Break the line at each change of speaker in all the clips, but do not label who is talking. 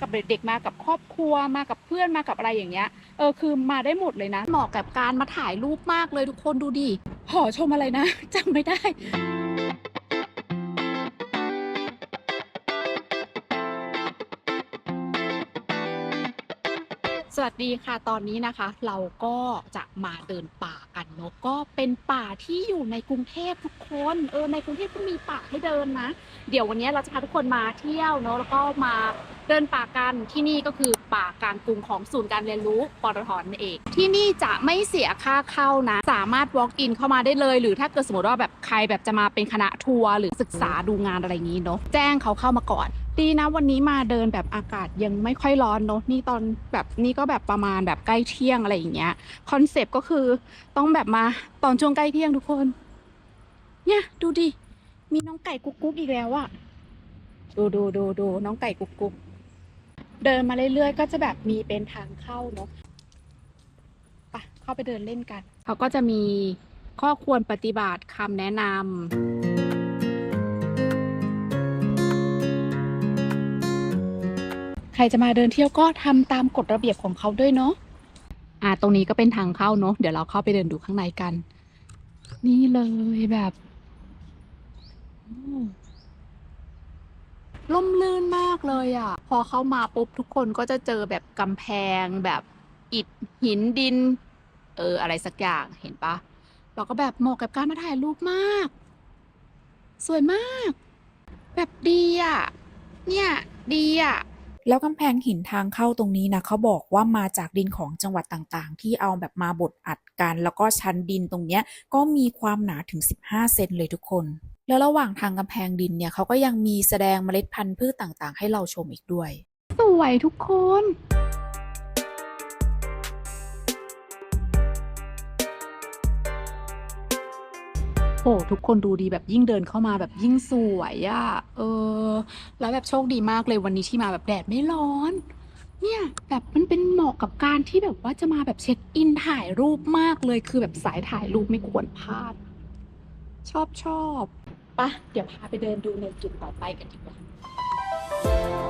กับเด็กๆมากับครอบครัวมากับเพื่อนมากับอะไรอย่างเงี้ยเออคือมาได้หมดเลยนะเหมาะกับการมาถ่ายรูปมากเลยทุกคนดูดิหอชมอะไรนะจำไม่ได้สวัสดีค่ะตอนนี้นะคะ เราก็จะมาเดินป่ากันเนาะก็เป็นป่าที่อยู่ในกรุงเทพทุกคนเออในกรุงเทพก็มีป่าให้เดินนะ เดี๋ยววันนี้เราจะพาทุกคนมาเที่ยวเนาะแล้วก็มา เดินป่ากันที่นี่ก็คือป่ากางกรุงของศูนย์การเรียนรู้ปตทนั่นเอง ที่นี่จะไม่เสียค่าเข้านะ สามารถ walk in เข้ามาได้เลย หรือถ้าเกิดสมมติว่าแบบใครแบบจะมาเป็นคณะทัวร์หรือศึกษาดูงานอะไรอย่างนี้เนาะแจ้งเขาเข้ามาก่อน ดีนะวันนี้มาเดินแบบอากาศยังไม่ค่อยร้อนเนอะนี่ตอนแบบนี่ก็แบบประมาณแบบใกล้เที่ยงอะไรอย่างเงี้ยคอนเซปต์ก็คือต้องแบบมาตอนช่วงใกล้เที่ยงทุกคนเนี่ยดูดิมีน้องไก่กุ๊กกุ๊กอีกแล้วอะดูดูดูดูน้องไก่กุ๊กกุ๊ก เดินมาเรื่อยๆ ก็จะแบบมีเป็นทางเข้าเนาะไปเข้าไปเดินเล่นกัน เขาก็จะมีข้อควรปฏิบัติคำแนะนำใครจะมาเดินเที่ยวก็ทำตามกฎระเบียบของเขาด้วยเนาะ อ่า ตรงนี้ก็เป็นทางเข้าเนาะ เดี๋ยวเราเข้าไปเดินดูข้างในกัน นี่เลยแบบโอ้ ล่มลื่นมากเลยอะ่ะ พอเข้ามาปุ๊บทุกคนก็จะเจอแบบกำแพงแบบอิฐหินดิน เออ อะไรสักอย่างเห็นปะเราก็แบบเหมาะกับการมาถ่ายรูปมาก สวยมาก แบบดีอะ่ะ เนี่ย ดีอะ
แล้วกำแพงหินทางเข้าตรงนี้นะเขาบอกว่ามาจากดินของจังหวัดต่างๆ ที่เอาแบบมาบดอัดกัน แล้วก็ชั้นดินตรงเนี้ยก็มีความหนาถึง 15 เซนเลยทุกคน แล้วระหว่างทางกำแพงดินเนี่ยเขาก็ยังมีแสดงเมล็ดพันธุ์พืชต่างๆ ให้เราชมอีกด้วย
สวยทุกคน โอ้ทุกคนดูดีแบบยิ่งเดินเข้ามาแบบยิ่งสวยอะ่ะ เออ แล้วแบบโชคดีมากเลยวันนี้ที่มาแบบแดดไม่ร้อน เนี่ยแบบมันเป็นเหมาะกับการที่แบบว่าจะมาแบบเช็คอินถ่ายรูปมากเลยคือแบบสายถ่ายรูปไม่ควรพลาด ชอบชอบ ปะเดี๋ยวพาไปเดินดูในจุดต่อไปกันดีกว่า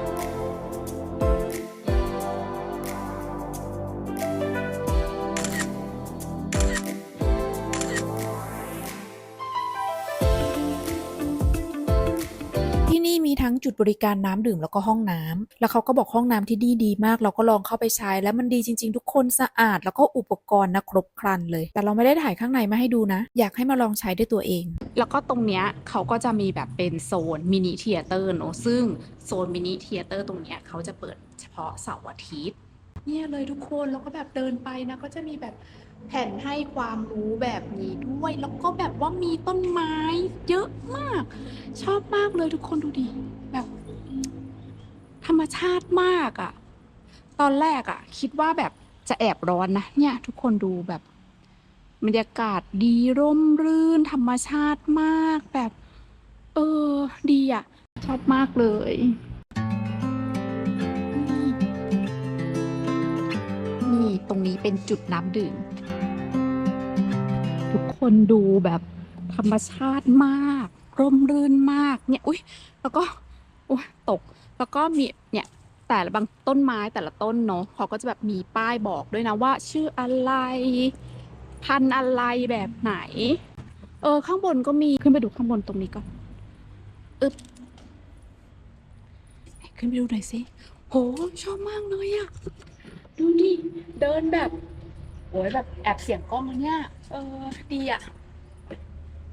ทั้งจุดบริการน้ำดื่มแล้วก็ห้องน้ำแล้วเขาก็บอกห้องน้ำที่นี่ดีมาก เราก็ลองเข้าไปใช้ แล้วมันดีจริง ๆ ทุกคนสะอาด แล้วก็อุปกรณ์นะครบครันเลย แต่เราไม่ได้ถ่ายข้างในมาให้ดูนะ อยากให้มาลองใช้ด้วยตัวเอง
แล้วก็ตรงเนี้ยเขาก็จะมีแบบเป็นโซนมินิเทียเตอร์เนอะซึ่งโซนมินิเทียเตอร์ตรงเนี้ยเขาจะเปิดเฉพาะเสาร์อาทิตย์เนี่ยเลยทุกคนแล้วก็แบบเดินไปนะก็จะมีแบบ แผ่นให้ความรู้แบบนี้ด้วย แล้วก็แบบว่ามีต้นไม้เยอะมาก ชอบมากเลยทุกคนดูดิแบบ ธรรมชาติมากอะ่ะ ตอนแรกอะ่ะ คิดว่าแบบจะแอบร้อนนะเนี่ย ทุกคนดูแบบบรรยากาศดีร่มรื่น ธรรมชาติมากแบบ เออ ดีอะ่ะ ชอบมากเลยนี่นี่ตรงนี้เป็นจุดน้ำดื่ม ทุกคนดูแบบธรรมชาติมาก ร่มรื่นมากเนี่ยอุ้ยแล้วก็อุ้ยตกแล้วก็มีเนี่ยแต่ละบางต้นไม้แต่ละต้นเนาะเขาก็จะแบบมีป้ายบอกด้วยนะว่า ชื่ออะไร พันธุ์อะไรแบบไหน เออข้างบนก็มีขึ้นไปดูข้างบนตรงนี้ก่อนอึบขึ้นไปดูหน่อยสิโหชอบมากเลยอะดูดิเดินแบบโอ้ยแบบแอบเสียงกล้องเนี่ย เออ ดีอะ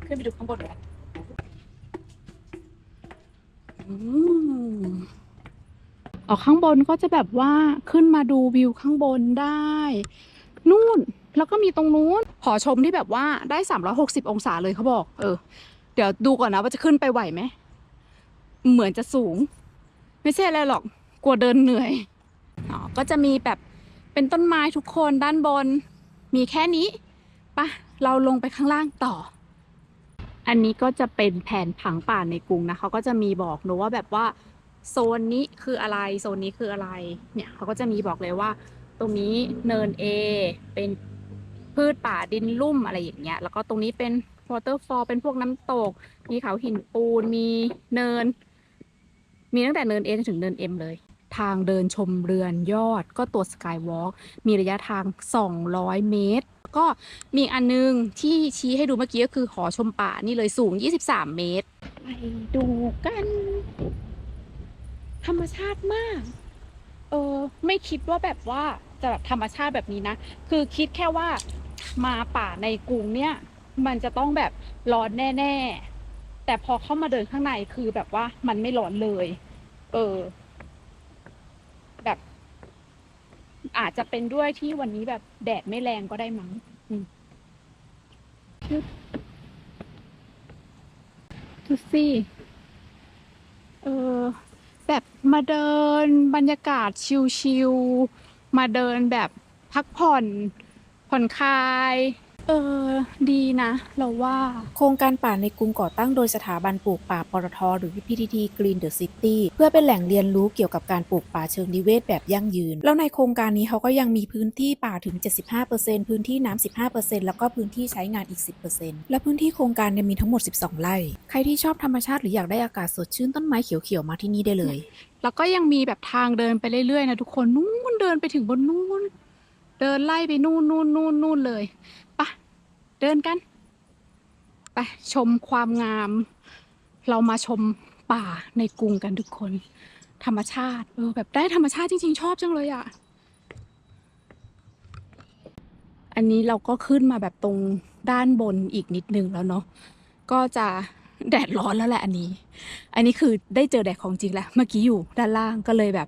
ขึ้นไปดูข้างบนกันอืมออกข้างบนก็จะแบบว่าขึ้นมาดูวิวข้างบนได้ นู่นแล้วก็มีตรงนู้นหอชมที่แบบว่าได้ 360 องศาเลยเขาบอก เออ เดี๋ยวดูก่อนนะว่าจะขึ้นไปไหวไหม เหมือนจะสูง ไม่ใช่อะไรหรอก กลัวเดินเหนื่อยอ๋อก็จะมีแบบเป็นต้นไม้ทุกคนด้านบน มีแค่นี้ ปะเราลงไปข้างล่างต่อ อันนี้ก็จะเป็นแผนผังป่าในกรุงนะเขาก็จะมีบอกเนอะว่าแบบว่าโซนนี้คืออะไรโซนนี้คืออะไรเนี่ยเขาก็จะมีบอกเลยว่า ตรงนี้เนิน A เป็นพืชป่าดินลุ่มอะไรอย่างเงี้ย แล้วก็ตรงนี้เป็น waterfall เป็นพวกน้ำตก มีเขาหินปูน มีเนิน มีตั้งแต่เนิน A จนถึงเนิน M เลย ทางเดินชมเรือนยอดก็ตัวสกายวอล์กมีระยะทาง 200 เมตร ก็มีอันนึงที่ชี้ให้ดูเมื่อกี้ก็คือหอชมป่านี่เลยสูง 23 เมตร ไปดูกัน ธรรมชาติมาก เออไม่คิดว่าแบบว่าจะแบบธรรมชาติแบบนี้นะ คือคิดแค่ว่ามาป่าในกรุงเนี่ย มันจะต้องแบบร้อนแน่ ๆ แต่พอเข้ามาเดินข้างในคือแบบว่ามันไม่ร้อนเลย เออ แบบ อาจจะเป็นด้วยที่วันนี้แบบแดดไม่แรงก็ได้มั้งอืมชึบดูสิเออ แบบมาเดินบรรยากาศชิลๆ มาเดินแบบพักผ่อน ผ่อนคลาย เออ ดีนะ เราว่า
โครงการป่าในกรุงก่อตั้งโดยสถาบันปลูกป่าปตทหรือ PTT Green the City เพื่อเป็นแหล่งเรียนรู้เกี่ยวกับการปลูกป่าเชิงนิเวศแบบยั่งยืน แล้วในโครงการนี้เขาก็ยังมีพื้นที่ป่าถึง 75%พื้นที่น้ำ15%แล้วก็พื้นที่ใช้งานอีก 10%และพื้นที่โครงการเนี่ยมีทั้งหมด 12 ไร่ ใครที่ชอบธรรมชาติหรืออยากได้อากาศสดชื่นต้นไม้เขียวๆมาที่นี่ได้เลย
แล้วก็ยังมีแบบทางเดินไปเรื่อยๆนะทุกคนนู่นเดินไปถึงบนนู่นเดินไล่ไปนู่นนู่นนู่นนู่นเลยไปะ เดินกัน ไป ชมความงาม เรามาชมป่าในกรุงกันทุกคน ธรรมชาติ เออแบบได้ธรรมชาติจริง ๆ ชอบจังเลยอะ่ะ อันนี้เราก็ขึ้นมาแบบตรงด้านบนอีกนิดนึงแล้วเนาะก็จะแดดร้อนแล้วแหละอันนี้ อันนี้คือได้เจอแดดของจริงแล้ว เมื่อกี้อยู่ด้านล่างก็เลยแบบ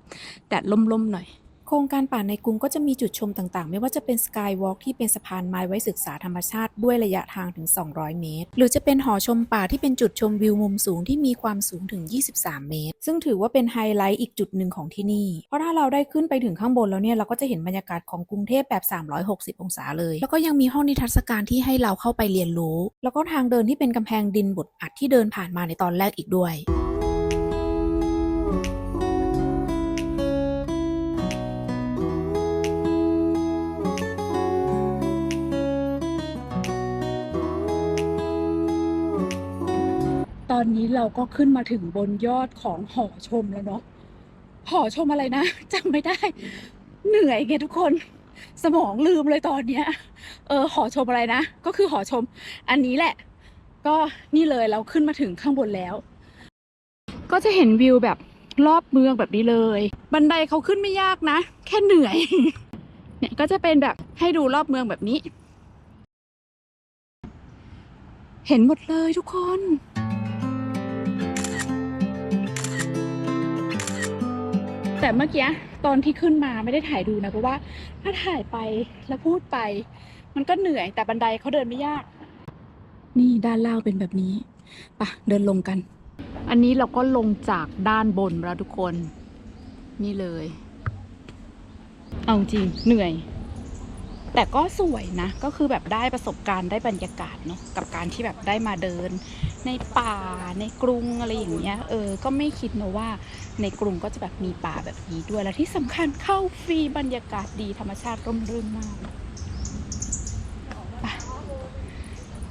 แดดล่มๆหน่อย
ครงการป่าในกรุงก็จะมีจุดชมต่างๆ ไม่ว่าจะเป็นสกายวอล์กที่เป็นสะพานไม้ไว้ศึกษาธรรมชาติด้วยระยะทางถึง 200 เมตร หรือจะเป็นหอชมป่าที่เป็นจุดชมวิวมุมสูงที่มีความสูงถึง 23 เมตร ซึ่งถือว่าเป็นไฮไลท์อีกจุดหนึ่งของที่นี่ เพราะถ้าเราได้ขึ้นไปถึงข้างบนแล้วเนี่ยเราก็จะเห็นบรรยากาศของกรุงเทพแบบ 360 องศาเลย แล้วก็ยังมีห้องนิทรรศการที่ให้เราเข้าไปเรียนรู้ แล้วก็ทางเดินที่เป็นกำแพงดินบดอัดที่เดินผ่านมาในตอนแรกอีกด้วย
ตอนนี้เราก็ขึ้นมาถึงบนยอดของหอชมแล้วเนาะหอชมอะไรนะจำไม่ได้ เหนื่อยไงทุกคน สมองลืมเลยตอนเนี้ย เออหอชมอะไรนะ ก็คือหอชม อันนี้แหละ ก็นี่เลยเราขึ้นมาถึงข้างบนแล้ว ก็จะเห็นวิวแบบรอบเมืองแบบนี้เลย บันไดเขาขึ้นไม่ยากนะ แค่เหนื่อย เนี่ยก็จะเป็นแบบให้ดูรอบเมืองแบบนี้ เห็นหมดเลยทุกคน แต่เมื่อกี้ตอนที่ขึ้นมาไม่ได้ถ่ายดูนะเพราะว่าถ้าถ่ายไปแล้วพูดไป มันก็เหนื่อยแต่บันไดเขาเดินไม่ยาก นี่ด้านล่างเป็นแบบนี้ปะเดินลงกัน อันนี้เราก็ลงจากด้านบนแล้วทุกคน นี่เลย เอาจริงเหนื่อย แต่ก็สวยนะ ก็คือแบบได้ประสบการณ์ได้บรรยากาศเนาะกับการที่แบบได้มาเดิน ในป่าในกรุงอะไรอย่างเงี้ยเออก็ไม่คิดนะว่าในกรุงก็จะแบบมีป่าแบบนี้ด้วยและที่สำคัญเข้าฟรีบรรยากาศดีธรรมชาติร่มรื่นมาก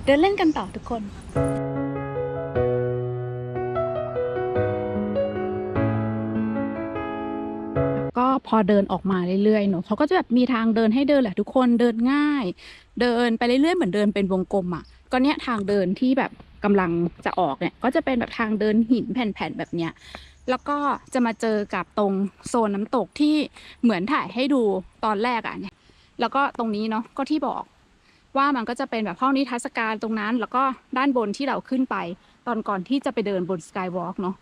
เดินเล่นกันต่อทุกคนก็พอเดินออกมาเรื่อยๆเนอะเขาก็จะแบบมีทางเดินให้เดินแหละทุกคนเดินง่าย เดินไปเรื่อยๆเหมือนเดินเป็นวงกลมอะก็เนี้ยทางเดินที่แบบ กำลังจะออกเนี่ยก็จะเป็นแบบทางเดินหินแผ่นๆแบบเนี้ยแล้วก็จะมาเจอกับตรงโซนน้ำตกที่เหมือนถ่ายให้ดูตอนแรกอะเนี่ยแล้วก็ตรงนี้เนาะก็ที่บอกว่ามันก็จะเป็นแบบห้องนิทรรศการตรงนั้น แล้วก็ด้านบนที่เราขึ้นไป ตอนก่อนที่จะไปเดินบนสกายวอล์กเนาะ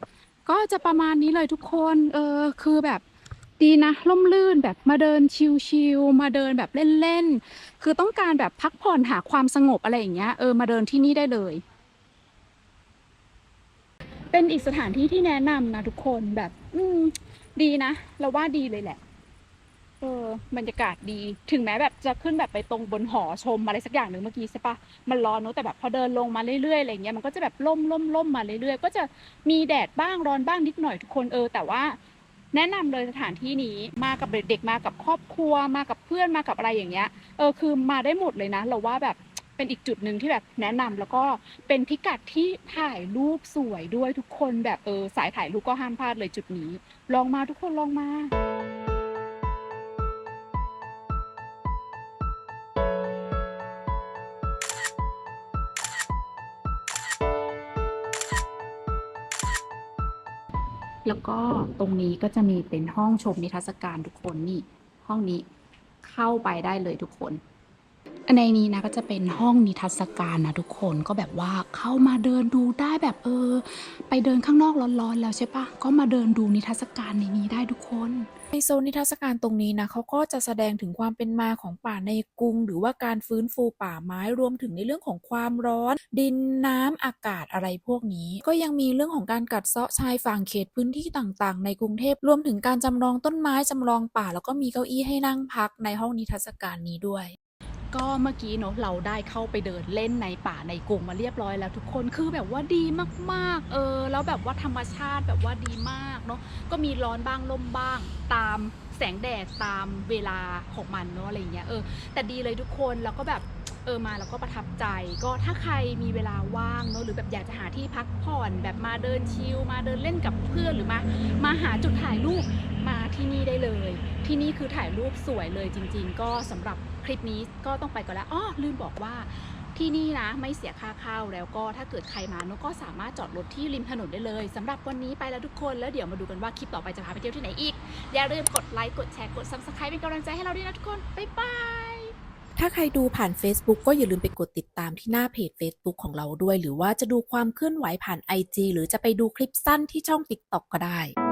ก็จะประมาณนี้เลยทุกคนเออคือแบบดีนะล่มลื่นแบบมาเดินชิลๆมาเดินแบบเล่นๆคือต้องการแบบพักผ่อนหาความสงบอะไรอย่างเงี้ยเออมาเดินที่นี่ได้เลย เป็นอีกสถานที่ที่แนะนำนะทุกคนแบบ อืม ดีนะเราว่าดีเลยแหละ เออบรรยากาศดี ถึงแม้แบบจะขึ้นแบบไปตรงบนหอชมอะไรสักอย่างหนึ่งเมื่อกี้ใช่ปะมันร้อนเนอะแต่แบบพอเดินลงมาเรื่อยๆอะไรเงี้ยมันก็จะแบบล่มล่มล่มมาเรื่อยๆ ก็จะมีแดดบ้างร้อนบ้างนิดหน่อยทุกคนเออ แต่ว่าแนะนำเลยสถานที่นี้มากับเด็กๆมากับครอบครัวมากับเพื่อนมากับอะไรอย่างเงี้ย เออคือมาได้หมดเลยนะ เราว่าแบบ เป็นอีกจุดหนึ่งที่แบบแนะนำแล้วก็เป็นพิกัดที่ถ่ายรูปสวยด้วยทุกคนแบบเออสายถ่ายรูปก็ห้ามพลาดเลยจุดนี้ ลองมาทุกคนลองมาแล้วก็ตรงนี้ก็จะมีเป็นห้องชมนิทรรศการทุกคนนี่ ห้องนี้เข้าไปได้เลยทุกคน ในนี้นะก็จะเป็นห้องนิทรรศการนะทุกคนก็แบบว่าเข้ามาเดินดูได้แบบเออ ไปเดินข้างนอกร้อนๆแล้วใช่ปะก็มาเดินดูนิทรรศการในนี้ได้ทุกคน
ในโซนนิทรรศการตรงนี้นะเขาก็จะแสดงถึงความเป็นมาของป่าในกรุง หรือว่าการฟื้นฟูป่าไม้รวมถึงในเรื่องของความร้อน ดินน้ำอากาศอะไรพวกนี้ ก็ยังมีเรื่องของการกัดเซาะชายฝั่งเขตพื้นที่ต่างๆ ในกรุงเทพรวมถึงการจำลองต้นไม้จำลองป่า แล้วก็มีเก้าอี้ให้นั่งพักในห้องนิทรรศการนี้ด้วย
ก็เมื่อกี้เนาะเราได้เข้าไปเดินเล่นในป่าในกรุงมาเรียบร้อยแล้วทุกคนคือแบบว่าดีมากๆ เออ แล้วแบบว่าธรรมชาติแบบว่าดีมากเนาะก็มีร้อนบ้างลมบ้างตามแสงแดดตามเวลาของมันเนาะอะไรเงี้ยเออแต่ดีเลยทุกคนแล้วก็แบบเออมาแล้วก็ประทับใจก็ถ้าใครมีเวลาว่างเนาะหรือแบบอยากจะหาที่พักผ่อน แบบมาเดินชิลมาเดินเล่นกับเพื่อนหรือมามาหาจุดถ่ายรูปมาที่นี่ได้เลย ที่นี่คือถ่ายรูปสวยเลยจริง ๆ ก็สำหรับ ลิปนี้ก็ต้องไปก่อนแล้วอ้อลืมบอกว่าที่นี่นะไม่เสียค่าเข้าแล้วก็ถ้าเกิดใครมาเนอก็สามารถจอดรถที่ริมถนนได้เลยสำหรับวันนี้ไปแล้วทุกคนแล้วเดี๋ยวมาดูกันว่าคลิปต่อไปจะพาไปเที่ยวที่ไหนอีก อย่าลืมกดไลค์กดแชร์กด subscribe เป็นกำลังใจให้เราด้วยนะทุกคนบ๊ายบาย
ถ้าใครดูผ่าน Facebook ก็อย่าลืมไปกดติดตามที่หน้าเพจ Facebook ของเราด้วย หรือว่าจะดูความเคลื่อนไหวผ่าน IG หรือจะไปดูคลิปสั้นที่ช่อง TikTok ก็ได้